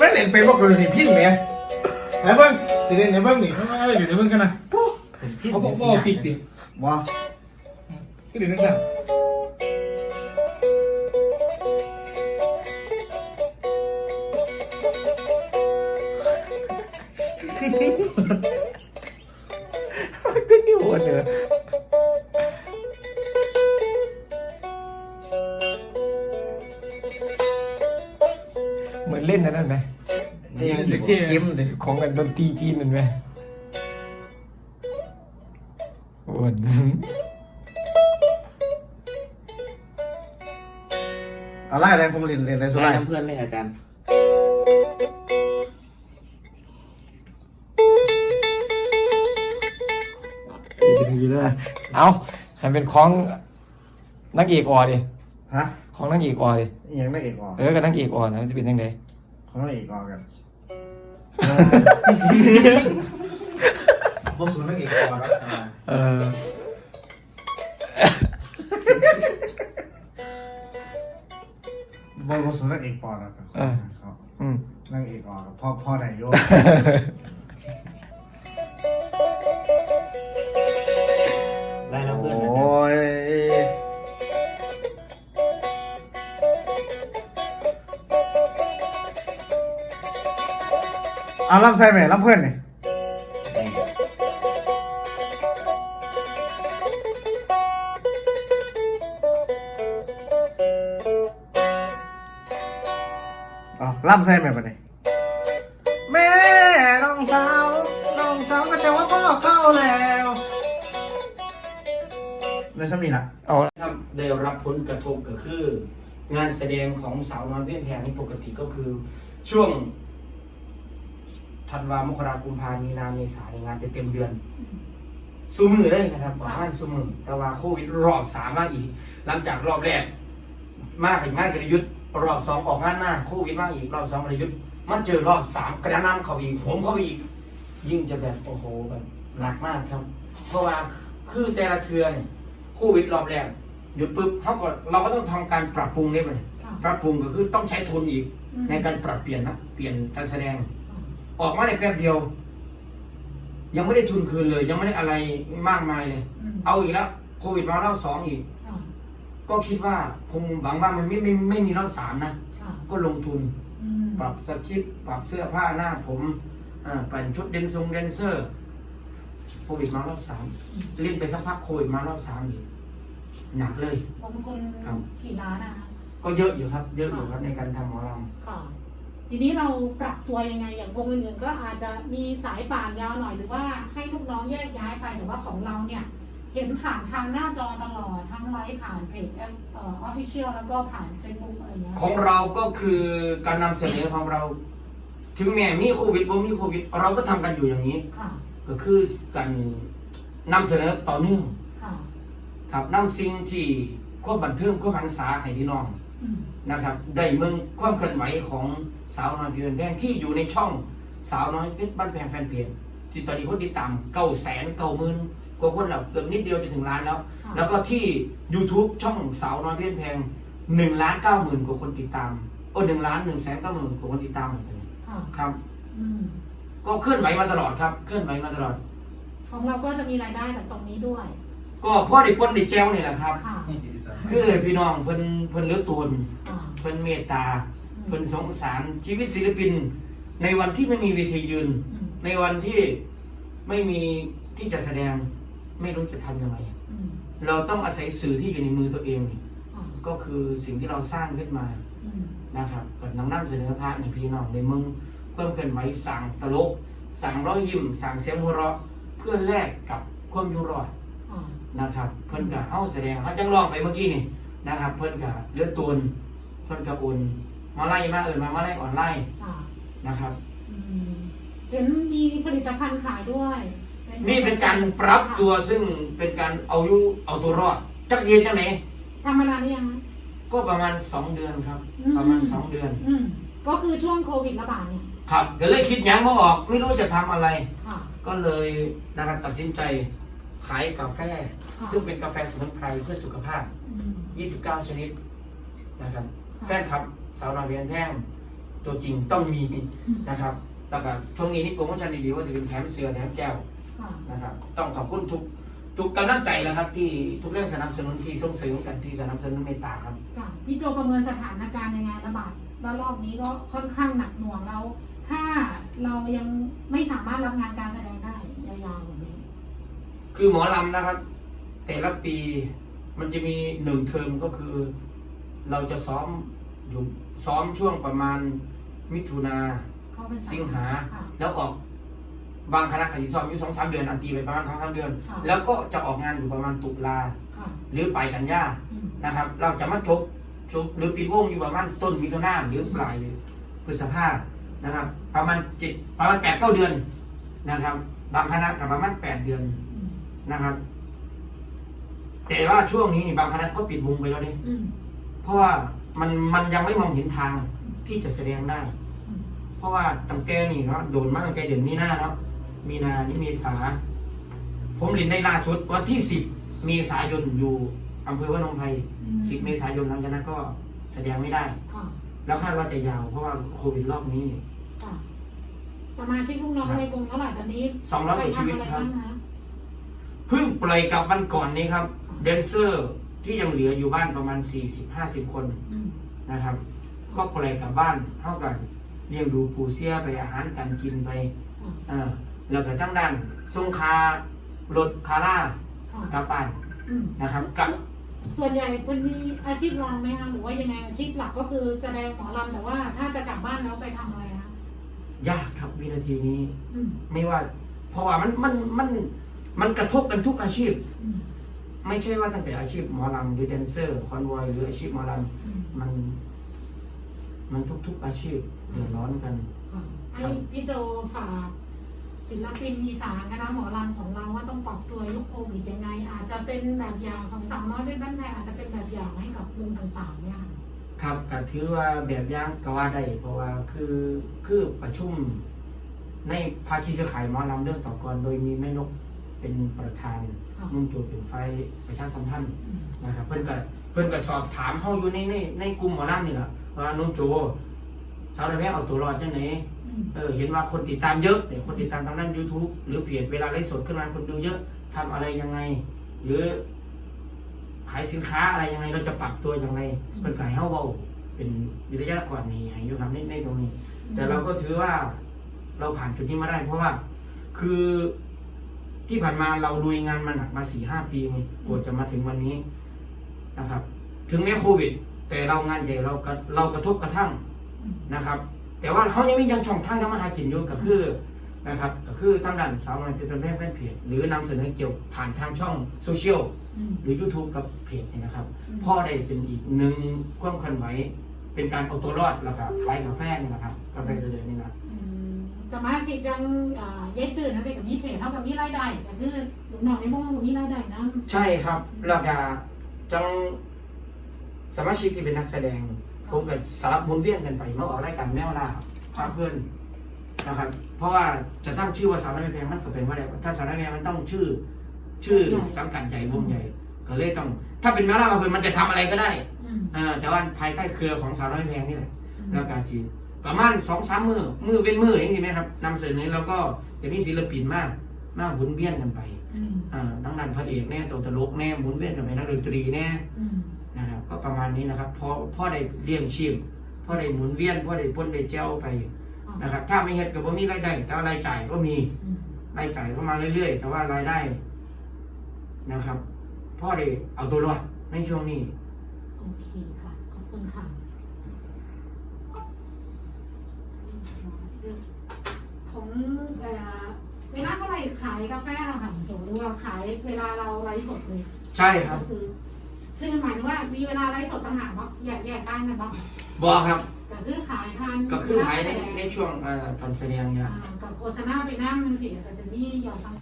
แม่เล่นเป็นพวกคนนี่พินเนี่ยไหนเบิ้งสิเล่นไหนเบิ้งนี่เอออยู่ในเบิ่งกันนะเป็นพินเขาบอกว่าปิดดิบ่ก็เดี๋ยวนึกได้ตึ้งที่หัวเนอะเหมือนเล่นอันนั่นไหมนี่ยังสิ เข้มเลยของกันดนตรีจีนนั่นไหมโอ้ยเอาไล่อะไรผมเล่นเล่นอะไรสุดได้ไล่น้ำเพื่อนเลยอาจารย์เอาให้เป็นของนักเอกออดิฮะ ของนักเอกออดิอียังได้เอกออเออกับนักเอกออนะมันจะเป็นยังไงของได้เอกออกัน บ่สูนนักเอกออกแล้วเออบ่บ่สูนนักเอกปอแล้วครับครับอืมนักเอกออกกับพ่อพ่อไหนโย เอาลำใส่ไหมลำเพื่อนนี่เอาล่ำใส่แม่ปะเนี่ยแม่น้องสาวน้องสาวก็จะว่าพ่อเข้าแล้วในสมีล่ะเอาครับได้รับผลกระทบก็คือ งานแสดงของสาวน้อยเพี้ยนแพงนี่ปกติก็คือช่วง ธันวามกรากุมภามีนาเมษาในยงานจะเต็มเดือนสู้มือเลยนะครับบอกว่าสู้มือแต่ว่าโควิดรอบสามมาอีก หลังจากรอบแรก มาถึงงานกระยุทธ์รอบสองออกงานหน้าโควิดมาอีกรอบสองกระยุทธ์มาเจอรอบสามกระนำเขาอีกผมเขาอีก ยิ่งจะแบบโอ้โหแบบหนักมากครับ เพราะว่าคือแต่ละเทือเนี่ยโควิดรอบแรกหยุดปุ๊บเขาก็เราก็ต้องทำการปรับปรุงนี่ไปปรับปรุงก็คือต้องใช้ทุนอีกในการปรับเปลี่ยนนะเปลี่ยนการแสดง ออกมาในแป๊บเดียว ยังไม่ได้ทุนคืนเลย ยังไม่ได้อะไรมากมายเลยเอาอีกแล้วโควิดมารอบสองอีกก็คิดว่าคงหวังว่ามันไม่ไม่ไม่มีรอบสามนะก็ลงทุนปรับสคริปต์ปรับเสื้อผ้าหน้าผมอ่าเปลี่ยนชุดเดนซงเดนเซอร์ โควิดมารอบสามเล่นไปสักพักโควิดมารอบสามอีกหนักเลยบางคนกี่ล้านนะคะก็เยอะอยู่ครับ เยอะอยู่ครับในการทำหมอลค่ะ ทีนี้เราปรับตัวยังไงอย่างวงอื่นๆก็อาจจะมีสายป่านยาวหน่อยหรือว่าให้ลูกน้องแยกย้ายไปแต่ว่าของเราเนี่ยเห็นผ่านทางหน้าจอตลอดทั้งไลฟ์ผ่านเพจเอ่อออฟฟิเชียลแล้วก็ผ่านเฟซบุ๊กอะไรเงี้ยำของเราก็คือการนำเสนอของเรา ถึงแม้มีโควิดบ่มีโควิด เราก็ทำกันอยู่อย่างนี้ ค่ะก็คือการนำเสนอต่อเนื่องค่ะ ครับนำสิ่งที่ควบบันเทิงควบหันษาให้พี่น้องอืม นะครับ ได้เมืองความเคลื่อนไหวของสาวน้อยเพชรบ้านแพงที่อยู่ในช่องสาวน้อยเพชรบ้านแพงแฟนเพจที่ตอนนี้คนติดตามเก้าแสนเก้าหมื่นกว่าคนแล้วเกือบนิดเดียวจะถึงล้านแล้วค่ะแล้วก็ที่ YouTube ช่องสาวน้อยเพชรแพงหนึ่งล้านเก้าหมื่นกว่าคนติดตามโอ้หนึ่งล้านหนึ่งแสนเก้าหมื่นกว่าคนติดตามค่ะครับอืมก็เคลื่อนไหวมาตลอดครับ เคลื่อนไหวมาตลอด ของเราก็จะมีรายได้จากตรงนี้ด้วย ก็พ่อเด็กคนเด็กแจ้วนี่แหละครับ ค่ะคือพี่น้องเพิ่นเพิ่นเลือกตูนค่ะเพิ่นเมตตาอืเพิ่นมสงสารชีวิตศิลปิน ในวันที่ไม่มีเวทียืนอืมในวันที่ไม่มีที่จะแสดงไม่รู้จะทำยังไงอืมเราต้องอาศัยสื่อที่อยู่ในมือตัวเองนี่ค่ะก็คือสิ่งที่เราสร้างขึ้นมาอืมนะครับก็นำนำเสนอภาพในพี่น้องในเมืองเพิ่มเกินไหวสั่งตลก สั่งร้อยยิ้มสั่งเสียงหัวเราะเพื่อแลกกับความอยู่รอดค่ะ นะครับ เพิ่นกับเฮาแสดงเขาจังร้องไปเมื่อกี้นี่นะครับ เพิ่นกับเลือดตูนเพิ่นกับอุ่นมาไล่มาเอินมามาไล่ออนไลน์ค่ะนะครับอืมเห็นมีผลิตภัณฑ์ขายด้วยนี่เป็นการปรับตัวซึ่งเป็นการเอาอยู่เอาตัวรอดจักเทียนจังไหนทำมานานหรือยังคะ ก็ประมาณ2เดือนครับ อืม ประมาณ2เดือน อืมก็คือช่วงโควิดระบาดเนี่ยครับก็เลยคิดหยังไม่ออก ไม่รู้จะทำอะไร ค่ะ ก็เลยนะครับตัดสินใจ ขายกาแฟค่ะซึ่งเป็นกาแฟสมุนไพรเพื่อสุขภาพอืม29 ชนิดนะครับค่ะแฟนคลับ สาวนาเวียนแท่งตัวจริงต้องมีนะครับแล้วก็ช่วงนี้นี่โปรโมชั่นดีๆว่าจะเป็นแถมเสือแถมแก้วค่ะนะครับ ต้องขอบคุณทุกทุกกำลังใจแล้วครับ ที่ทุกเรื่องสนับสนุนที่ส่งเสริมกันที่สนับสนุนเมตตาครับค่ะพี่โจประเมินสถานการณ์ยังไงระบาดระลอกนี้ก็ค่อนข้างหนักหน่วงแล้ว ถ้าเรายังไม่สามารถรับงานการแสดงได้ยาวๆแบบนี้ คือหมอลำนะครับ แต่ละปีมันจะมีหนึ่งเทอมก็คือ เราจะซ้อมอยู่ซ้อมช่วงประมาณมิถุนาเขาเป็นสิงหา ค่ะ แล้วออกบางคณะขยีซ้อมอยู่สองสามเดือนอันตีไปประมาณสองสามเดือน ค่ะ แล้วก็จะออกงานอยู่ประมาณตุลาค่ะหรือปลายกันยา อืมนะครับเราจะมาจบจบหรือปิดวงอยู่ประมาณต้นมิถุนาหรือปลายพฤษภานะครับ ประมาณเจ็ดประมาณแปดเก้าเดือนนะครับ บางคณะกับประมาณแปดเดือนอืม นะครับ แต่ว่าช่วงนี้นี่บางคณะก็ปิดวงไปแล้วเนี่ยอืมเพราะว่ามันมันยังไม่มองเห็นทางที่จะแสดงได้อืมเพราะว่าตั้งแต่นี่เนาะโดนมาตั้งแต่เดือนมีนาเนาะมีนานี่เมษา ผมเรียนได้ล่าสุดวันที่สิบเมษายนอยู่อำเภอวนงไทยอืมสิบเมษายนหลังจากนั้นก็แสดงไม่ได้ ค่ะแล้วคาดว่าจะยาวเพราะว่าโควิดรอบนี้ค่ะสมาชิกลูกน้องในกลุ่มเท่าไหร่ตอนนี้สองร้อยกว่าชีวิตใครคทำรัอะบไบ้างคะ เพิ่งปล่อยกลับวันก่อนนี้ครับแดนเซอร์ที่ยังเหลืออยู่บ้านประมาณ 40-50 คนอืมนะครับ ก็ปล่อยกลับบ้านเท่ากันเลี้ยงดูปูเสียไปอาหารการกินไปค่ะเออแล้วก็ทั้งด้านส่งคารถคาร่าค่ะกลับบ้านอืมนะครับกับ ส่วนใหญ่เป็นมีอาชีพรองไหมคะหรือว่ายังไงอาชีพหลักก็คือแสดงหมอลำแต่ว่าถ้าจะกลับบ้านแล้วไปทำอะไรคะยากครับวินาทีนี้ อืม ไม่ว่า เพราะว่ามันมันมัน มันกระทบกันทุกอาชีพอืมไม่ใช่ว่าตั้งแต่อาชีพหมอลำหรือแดนเซอร์คอนวอยหรืออาชีพหมอลอืมำมัน มันทุกๆอาชีพเดือดร้อนกัน ค่ะให้พี่โจฝากศิลปินอีสานนะคะหมอลำของเราว่าต้องปรับตัวยุคโควิดยังไง อาจจะเป็นแบบอย่างของสาวน้อยเป็นบ้านแพงอาจจะเป็นแบบอย่างให้กับวงต่างๆเนี่ยค่ะครับก็ถือว่าแบบอย่างก็ว่าได้เพราะว่าคือคือประชุม ในภาคีเครือข่ายหมอลำเรื่องต่อกรโดยมีแม่นก เป็นประธานค่ะนุ่งโจเป็นไฟประชาสัมพันธ์อืม นะครับเพิ่นก็เพิ่นก็สอบถามเฮาอยู่ในในในกลุ่มหมอลำนี่แหละว่านุ่งโจสาวได้แม่เอาตัวรอดจังไหน อืมเออเห็นว่าคนติดตามเยอะเดี๋ยวคนติดตามทางด้าน YouTube หรือเพจเวลาไลฟ์สดขึ้นมาคนดูเยอะทำอะไรยังไง หรือ ขายสินค้าอะไรยังไงเราจะปรับตัวอย่างไรเพิ่นก็ให้เฮาเว้าเป็นวิทยากรนี่ให้อยู่ครับในในตรงนี้ แต่เราก็ถือว่าเราผ่านจุดนี้มาได้ เพราะว่า คือ ที่ผ่านมาเราลุยงานมาหนักมาสี่ห้าปีไงกว่าจะมาถึงวันนี้นะครับ ถึงแม้โควิด แต่เรางานใหญ่เราก็เรากระทบกระทั่งอืมนะครับ แต่ว่าเขายังมียังช่องทางทำมาหากินอยู่ก็คือนะครับก็คือทางด้านสาวน้อยเป็นแม่แฟนเพจหรือนำเสนอเกี่ยวผ่านทางช่องโซเชียลอืมหรือ YouTube กับเพจนี่นะครับอืมพ่อได้เป็นอีกหนึ่งความเคลื่อนไหวเป็นการเอาตัวรอดแล้วก็ขายกาแฟนี่นะครับกาแฟเสด็จนี่นะอืม สมาชิกจังอ่าเย้จืดนะสิกับมีเพจเท่ากับมีรายได้แต่คือหนูหน่อยในพวกมันมีรายได้นะใช่ครับแล้วก็จังสมาชิกที่เป็นนักแสดงผมกับสลับหมุนเวียนกันไปมาออกรายการแมวล่าพาเพื่อนนะครับ เพราะว่าจะตั้งชื่อว่าสาวน้อยเพลงมันก็เป็นว่าอะไรถ้าสาวน้อยเพลงมันต้องชื่อ ชื่อสังกัดใหญ่วงใหญ่ ก็เลยต้อง ถ้าเป็นแมวล่าพาเพื่อนมันจะทำอะไรก็ได้อืมอ่าแต่ว่าภายใต้เครือของสาวน้อยเพลงนี่แหละอืมแล้วการสี ประมาณสองสามมือมือเป็นมืออย่างนี้ไหมครับนำเสนอแล้วก็จะมีศิลปินมากมากหมุนเวียนกันไปอืมอ่าทั้งนั้นพระเอกแน่ตัวตลกแน่หมุนเวียนกันไปนักดนตรีแน่อืมนะครับก็ประมาณนี้นะครับพอพ่อได้เลี้ยงชีพพ่อได้หมุนเวียนพ่อได้พ้นได้เจ้าไปนะครับ ถ้าไม่เฮ็ดกับบ่มีรายได้แต่ว่ารายจ่ายก็มีอืมรายจ่ายก็มาเรื่อยๆ แต่ว่ารายได้นะครับ พ่อได้เอาตัวรอดในช่วงนี้ โอเคค่ะ ขอบคุณค่ะ ของเอ่อเวลาเท่าไหร่ขายกาแฟเราค่ะโจหรือว่าขายเวลาเราไลฟ์สดเลยใช่ครับก็ซื้อซึ่งหมายถึงว่ามีเวลาไลฟ์สดต่างหากว่าแยกแยกต่างกันบ้างบอกครับ ก็คือขายทานก็คือหายในแสดงในช่วงเอ่อตอนแสดงเนี่ย อ่ากับโฆษณาไปนั่งมันสิแต่จะนี่ยอดสัง